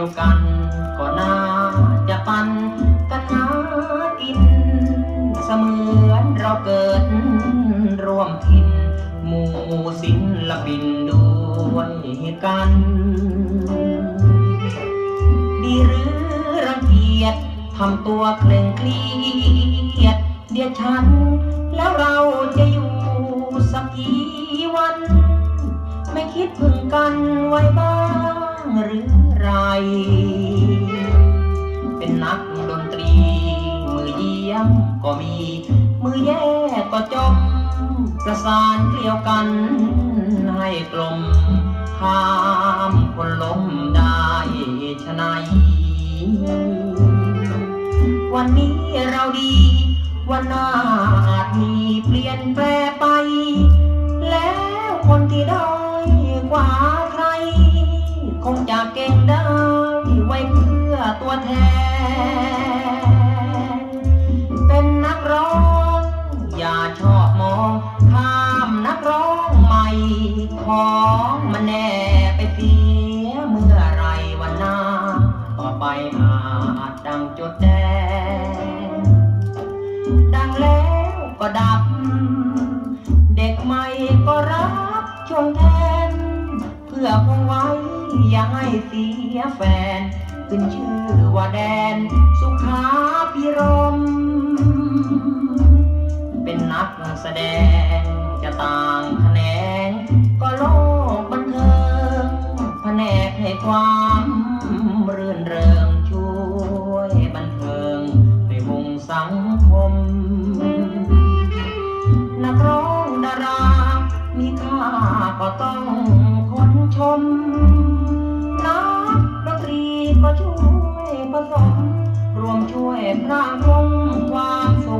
ยวกันก็น่าจะปันกันหากิน เสมือนเราเกิดร่วมทินหมู่ศิลปินด้วยกัน ดีหรือรังเกียจทำตัวเคร่งเครียดเดียวฉัน แล้วเราจะอยู่สักกี่วัน ไม่คิดพึ่งกันไว้บ้างหรือ ไรเป็นนักดนตรี มือเยี่ยมก็มี มือแย่ก็จม ประสานเกลียวกัน ให้กลมข้ามคนล้มได้ชะไหนายวันนี้เราดี วันหน้าอาจมีเปลี่ยนแปลไป แล้วคนที่ได้ คงจะเก่งได้ไว้เพื่อตัวแทน เป็นนักร้อง อย่าชอบมองข้ามนักร้องใหม่ของมันแน่ไปเสียเมื่อไรวันหน้า ต่อไปอาจดังจุดแดงดังแล้วก็ดับ เด็กใหม่ก็รับชงแทน เพื่อคงไว้ อย่าให้เสียแฟน ขึ้นชื่อว่าแดน สุขาพิรม เป็นนักแสดงจะต่างแขนง ก็โลกบันเทิงแผนกให้ความรื่นเริงช่วยบันเทิงในวงสังคม ก็ต้องคนชม นักดนตรีก็ช่วยผสม รวมช่วยพระรงความสุข